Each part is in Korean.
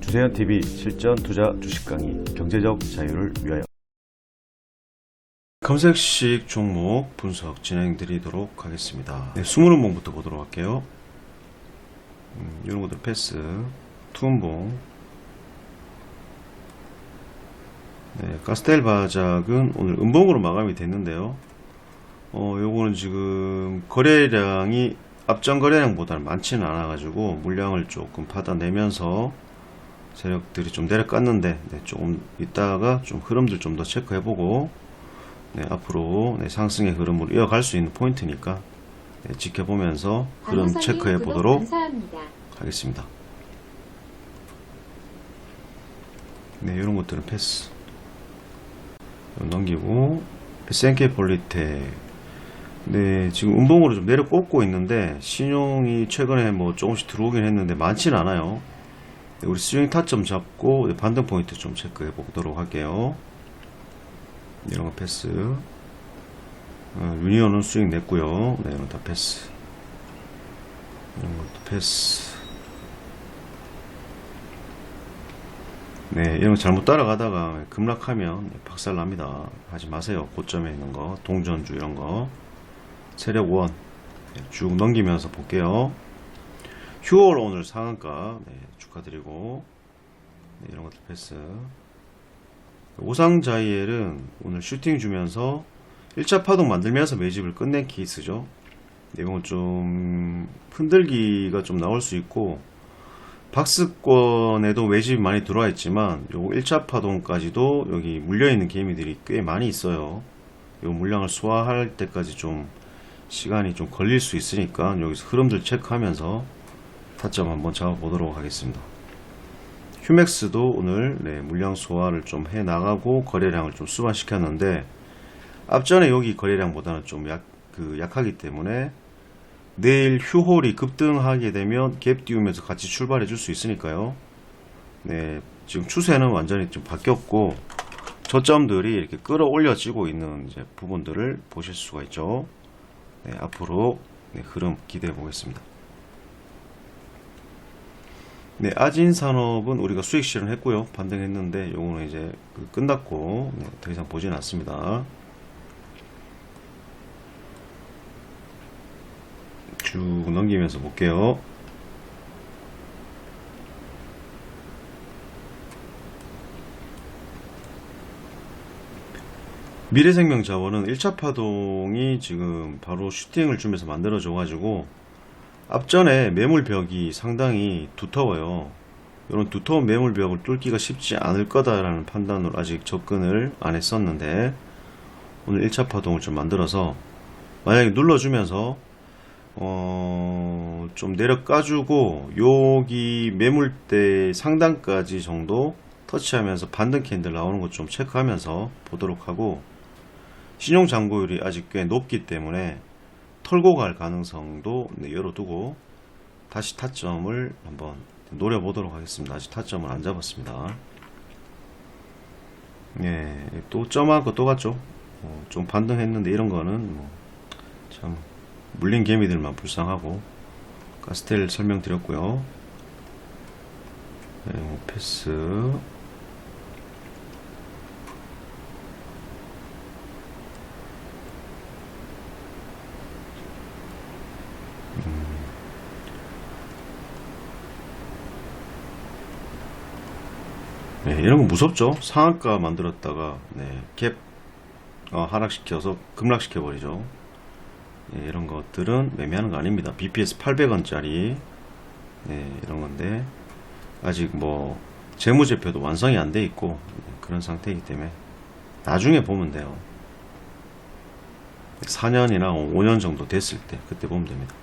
주세현 TV 실전 투자 주식 강의 경제적 자유를 위하여 검색식 종목 분석 진행드리도록 하겠습니다. 네, 스물은봉부터 보도록 할게요. 음, 이런 것들 패스, 투은봉. 네, 가스텔 바작은 오늘 음봉으로 마감이 됐는데요. 어, 요거는 지금 거래량이 앞전 거래량보다는 많지는 않아가지고 물량을 조금 받아내면서 세력들이 좀 내려갔는데 네, 조금 이따가 좀 흐름들 좀 더 체크해보고 네, 앞으로 네, 상승의 흐름으로 이어갈 수 있는 포인트니까 네, 지켜보면서 흐름 체크해 보도록. 하겠습니다. 네, 이런 것들은 패스. 넘기고 SNK 폴리텍. 네, 지금 음봉으로 좀 내려 꽂고 있는데 신용이 최근에 뭐 조금씩 들어오긴 했는데 많지는 않아요. 네, 우리 스윙 타점 잡고 네, 반등 포인트 좀 체크해 보도록 할게요. 이런 거 패스. 어, 유니온은 스윙 냈고요. 네, 이런 거다 패스. 이런 것도 패스. 네, 이런 거 잘못 따라가다가 급락하면 박살 납니다. 하지 마세요. 고점에 있는 거, 동전주 이런 거. 세력 원. 네, 쭉 넘기면서 볼게요. 휴월 오늘 상한가. 네, 축하드리고. 네, 이런 것도 패스. 오상자이엘은 오늘 슈팅 주면서 1차 파동 만들면서 매집을 끝낸 케이스죠. 내용은 좀 흔들기가 좀 나올 수 있고 박스권에도 매집이 많이 들어와 있지만 요 1차 파동까지도 여기 물려있는 개미들이 꽤 많이 있어요. 요 물량을 소화할 때까지 좀 시간이 좀 걸릴 수 있으니까 여기서 흐름들 체크하면서 타점 한번 잡아보도록 하겠습니다. 휴맥스도 오늘 네, 물량 소화를 좀 해 나가고 거래량을 좀 수반시켰는데 앞전에 여기 거래량보다는 좀 약, 그 약하기 때문에 내일 휴홀이 급등하게 되면 갭 띄우면서 같이 출발해 줄 수 있으니까요. 네, 지금 추세는 완전히 좀 바뀌었고 저점들이 이렇게 끌어올려지고 있는 부분들을 보실 수가 있죠. 네, 앞으로 네, 흐름 기대해 보겠습니다. 네, 아진 산업은 우리가 수익 실현했고요. 반등했는데 요거는 이제 그 끝났고 네, 더 이상 보지는 않습니다. 쭉 넘기면서 볼게요. 미래생명 자원은 1차 파동이 지금 바로 슈팅을 주면서 만들어져 가지고 앞전에 매물벽이 상당히 두터워요. 이런 두터운 매물벽을 뚫기가 쉽지 않을 거다라는 판단으로 아직 접근을 안 했었는데 오늘 1차 파동을 좀 만들어서 만약에 눌러주면서 어, 좀 내려 까주고 여기 매물대 상단까지 정도 터치하면서 반등 캔들 나오는 것 좀 체크하면서 보도록 하고 신용 잔고율이 아직 꽤 높기 때문에 털고 갈 가능성도 네, 열어두고 다시 타점을 한번 노려보도록 하겠습니다. 아직 타점을 안 잡았습니다. 예, 또 점하고 또 갔죠. 어, 좀 반등했는데 이런 거는 뭐 참 물린 개미들만 불쌍하고 가스텔 설명드렸고요. 네, 뭐 패스. 네, 이런 거 무섭죠? 상한가 만들었다가 네, 갭 어, 하락시켜서 급락시켜 버리죠. 네, 이런 것들은 매매하는 거 아닙니다. BPS 800원짜리 네, 이런 건데 아직 뭐 재무제표도 완성이 안 돼 있고 네, 그런 상태이기 때문에 나중에 보면 돼요. 4년이나 5년 정도 됐을 때 그때 보면 됩니다.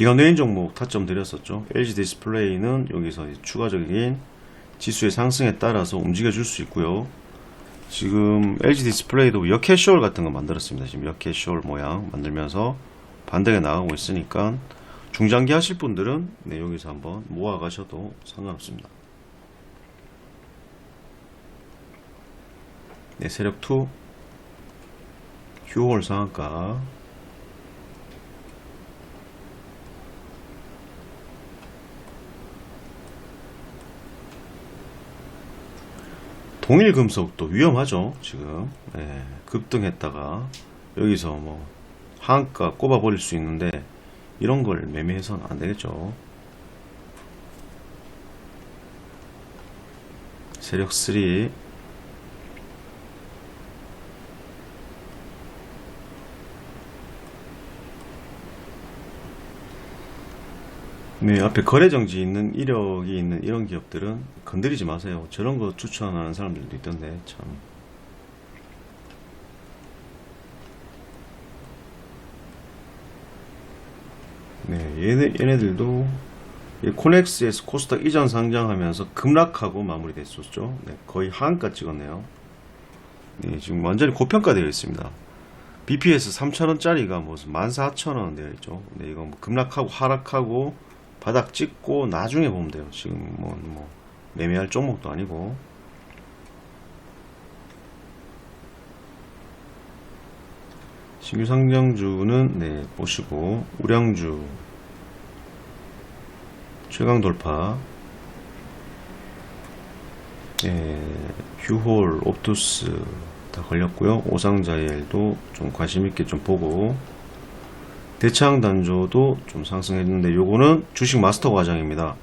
기관 외인 종목 타점 드렸었죠. LG 디스플레이는 여기서 추가적인 지수의 상승에 따라서 움직여 줄 수 있고요. 지금 LG 디스플레이도 역캐시올 같은 거 만들었습니다. 지금 역캐시올 모양 만들면서 반대에 나가고 있으니까 중장기 하실 분들은 네, 여기서 한번 모아 가셔도 상관없습니다. 네, 세력 2 휴홀 상한가 동일 금속도 위험하죠 지금. 예, 급등했다가 여기서 뭐 한가 꼽아 버릴 수 있는데 이런 걸 매매해서는 안 되겠죠. 세력 3 네, 앞에 거래 정지 있는 이력이 있는 이런 기업들은 건드리지 마세요. 저런 거 추천하는 사람들도 있던데 참. 네, 얘네 얘네들도 이 코넥스에서 코스닥 이전 상장하면서 급락하고 마무리됐었죠. 네, 거의 하한가 찍었네요. 네, 지금 완전히 고평가되어 있습니다. BPS 3,000원짜리가 무슨 14,000원 되어 있죠. 네, 이거 뭐 급락하고 하락하고 바닥 찍고 나중에 보면 돼요. 지금 뭐, 뭐 매매할 종목도 아니고. 신규 상장주는 네, 보시고 우량주 최강 돌파 예, 휴홀, 옵투스 다 걸렸고요. 오상자일도 좀 관심 있게 좀 보고 대창 단조도 좀 상승했는데 요거는 주식 마스터 과정입니다.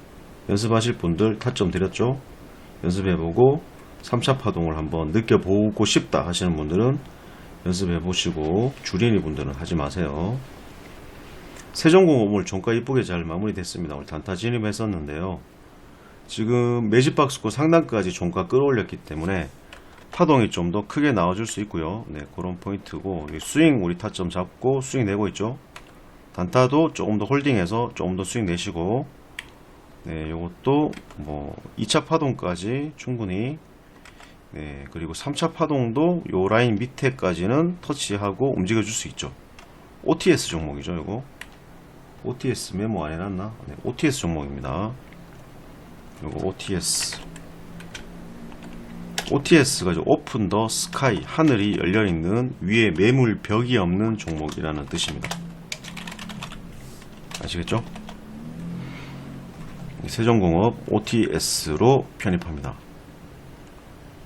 연습하실 분들 타점 드렸죠? 연습해보고 3차 파동을 한번 느껴보고 싶다 하시는 분들은 연습해보시고 주린이 분들은 하지 마세요. 세종공업 오늘 종가 이쁘게 잘 마무리됐습니다. 오늘 단타 진입했었는데요. 지금 매집박스고 상단까지 종가 끌어올렸기 때문에 파동이 좀 더 크게 나와줄 수 있고요. 네, 그런 포인트고 이 스윙 우리 타점 잡고 스윙 내고 있죠. 단타도 조금 더 홀딩해서 조금 더 수익 내시고 네 요것도 뭐 2차 파동까지 충분히 네 그리고 3차 파동도 요 라인 밑에까지는 터치하고 움직여 줄 수 있죠. OTS 종목이죠 요거. OTS 메모 안 해놨나? 네, OTS 종목입니다. 요거 OTS OTS가 오픈 더 스카이 하늘이 열려 있는 위에 매물 벽이 없는 종목이라는 뜻입니다 아시겠죠? 세종공업 OTS로 편입합니다.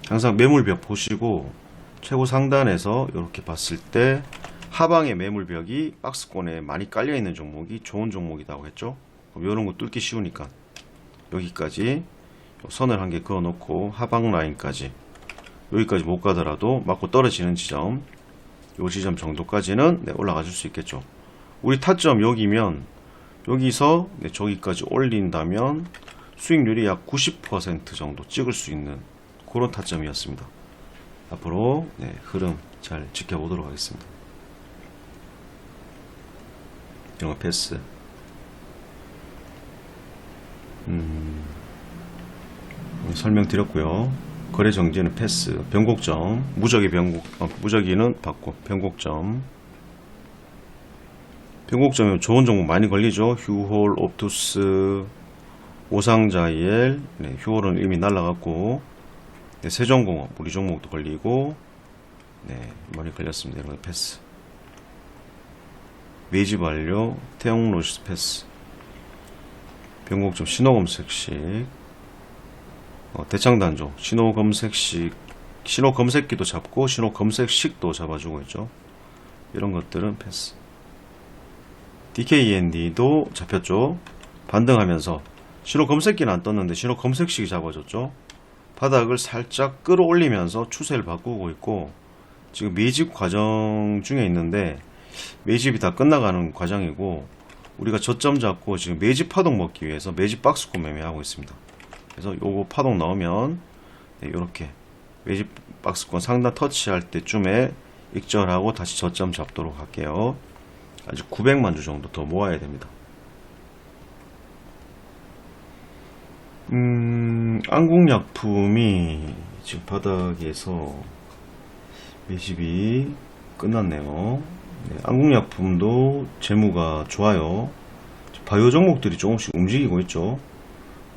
항상 매물벽 보시고 최고 상단에서 이렇게 봤을 때 하방의 매물벽이 박스권에 많이 깔려 있는 종목이 좋은 종목이라고 했죠. 이런 거 뚫기 쉬우니까 여기까지 선을 한 개 그어 놓고 하방 라인까지 여기까지 못 가더라도 맞고 떨어지는 지점 요 지점 정도까지는 네, 올라가 줄 수 있겠죠. 우리 타점 여기면 여기서 네, 저기까지 올린다면 수익률이 약 90% 정도 찍을 수 있는 그런 타점이었습니다. 앞으로 네, 흐름 잘 지켜보도록 하겠습니다. 이런 거 패스. 음, 설명드렸고요. 거래 정지는 패스. 변곡점 무적의 변곡 어, 무적이는 받고 변곡점 변곡점에 좋은 종목 많이 걸리죠. 휴홀, 옵투스, 오상자이엘, 네, 휴홀은 이미 날라갔고, 네, 세종공업, 우리 종목도 걸리고, 네, 많이 걸렸습니다. 이런 거 패스. 매집 완료, 태용로시스 패스. 변곡점 신호검색식, 어, 대창단조, 신호검색식, 신호검색기도 잡고, 신호검색식도 잡아주고 있죠. 이런 것들은 패스. DKND도 잡혔죠. 반등하면서 신호 검색기는 안 떴는데 신호 검색식이 잡아줬죠. 바닥을 살짝 끌어올리면서 추세를 바꾸고 있고 지금 매집 과정 중에 있는데 매집이 다 끝나가는 과정이고 우리가 저점 잡고 지금 매집 파동 먹기 위해서 매집 박스권 매매하고 있습니다. 그래서 요거 파동 나오면 네, 이렇게 매집 박스권 상단 터치할 때쯤에 익절하고 다시 저점 잡도록 할게요. 아직 900만 주 정도 더 모아야 됩니다. 음, 안국약품이 지금 바닥에서 매집이 끝났네요. 네, 안국약품도 재무가 좋아요. 바이오 종목들이 조금씩 움직이고 있죠.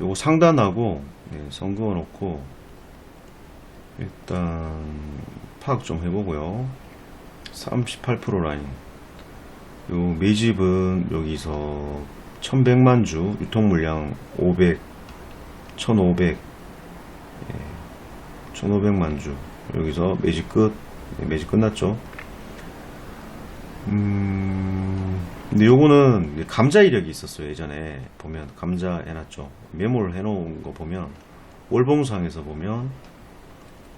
요거 상단하고 네, 선그어 놓고 일단 파악 좀 해보고요. 38% 라인. 요 매집은 여기서 1100만 주 유통 물량 500 1500 예, 1500만 주. 여기서 매직 끝 네, 매직 끝났죠. 음 근데 요거는 감자 이력이 있었어요 예전에 보면. 감자 해놨죠. 메모를 해놓은 거 보면 월봉상에서 보면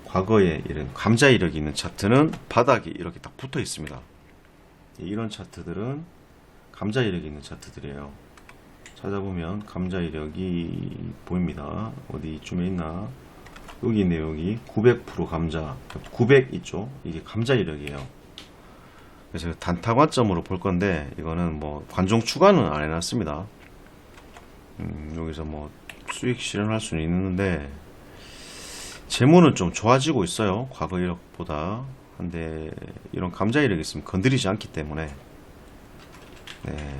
과거에 이런 감자 이력이 있는 차트는 바닥이 이렇게 딱 붙어 있습니다 이런 차트들은 감자 이력이 있는 차트들이에요. 찾아보면 감자 이력이 보입니다. 어디 이쯤에 있나? 여기 여기. 900% 감자. 900 있죠? 이게 감자 이력이에요. 그래서 단타 관점으로 볼 건데 이거는 뭐 관종 추가는 안 해놨습니다. 음, 여기서 뭐 수익 실현할 수는 있는데 재무는 좀 좋아지고 있어요. 과거 이력보다 한데 이런 감자 이력이 있으면 건드리지 않기 때문에 네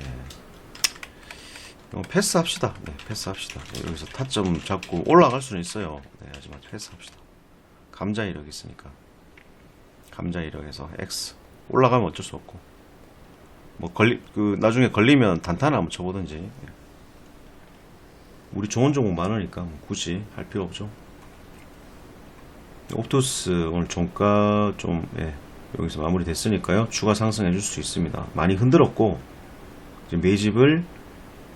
패스합시다. 네, 패스합시다. 네, 여기서 타점 잡고 올라갈 수는 있어요. 네, 하지만 패스합시다. 감자 이력 있으니까. 감자 이력에서 X 올라가면 어쩔 수 없고. 뭐 걸리 그 나중에 걸리면 단타나 한번 쳐보든지. 네. 우리 좋은 종목 많으니까 뭐 굳이 할 필요 없죠. 옵토스 오늘 종가 좀 예, 여기서 마무리 됐으니까요. 추가 상승해 줄 수 있습니다. 많이 흔들었고 매집을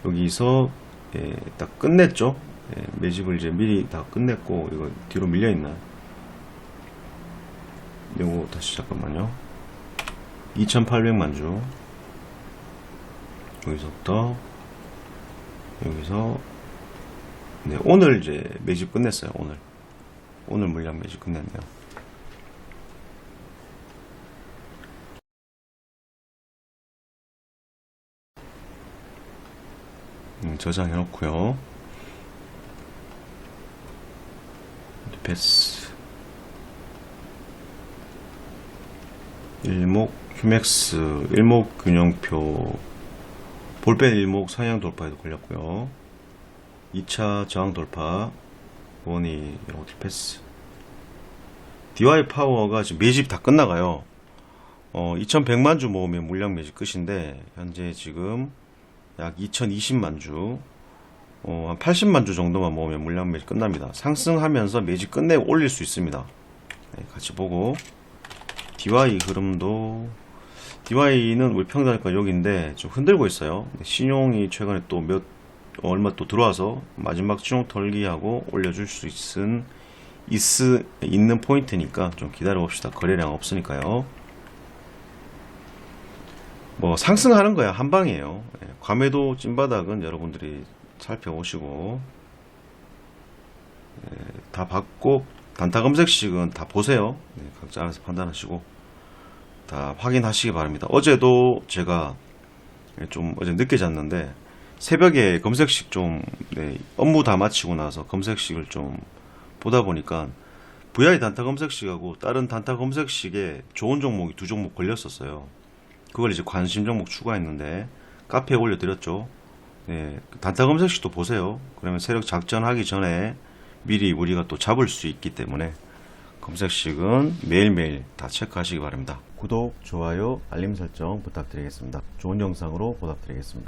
여기서 예, 딱 끝냈죠. 예, 매집을 이제 미리 다 끝냈고 이거 뒤로 밀려 있나? 요거 다시 잠깐만요. 2,800만 주 여기서부터 여기서 네 오늘 이제 매집 끝냈어요. 오늘 오늘 물량 매집 끝냈네요. 음, 저장해 놓고요. 패스 일목 휴맥스 일목 균형표 볼펜 일목 상향 돌파에도 걸렸고요. 2차 저항 돌파 원이 어디 패스 DY 파워가 지금 매집 다 끝나가요. 어, 2100만 주 모으면 물량 매집 끝인데 현재 지금 약 2020만 주, 어, 한 80만 주 정도만 모으면 물량 매집 끝납니다. 상승하면서 매집 끝내고 올릴 수 있습니다. 네, 같이 보고 DY 흐름도 DY는 우리 평단가 여기인데 좀 흔들고 있어요. 근데 신용이 최근에 또 몇 얼마 또 들어와서 마지막 신용 털기하고 올려줄 수 있은 있, 있는 포인트니까 좀 기다려 봅시다. 거래량 없으니까요. 뭐 상승하는 거야 한 방이에요. 예, 과매도 찐바닥은 여러분들이 살펴보시고 예, 다 받고 단타 검색식은 다 보세요. 네, 각자 알아서 판단하시고 다 확인하시기 바랍니다. 어제도 제가 예, 좀 어제 늦게 잤는데 새벽에 검색식 좀 네, 업무 다 마치고 나서 검색식을 좀 보다 보니까 VI 단타 검색식하고 다른 단타 검색식에 좋은 종목이 두 종목 걸렸었어요. 그걸 이제 관심 종목 추가했는데 카페에 올려드렸죠. 네, 단타 검색식도 보세요. 그러면 세력 작전하기 전에 미리 우리가 또 잡을 수 있기 때문에 검색식은 매일매일 다 체크하시기 바랍니다. 구독, 좋아요, 알림 설정 부탁드리겠습니다. 좋은 영상으로 보답드리겠습니다.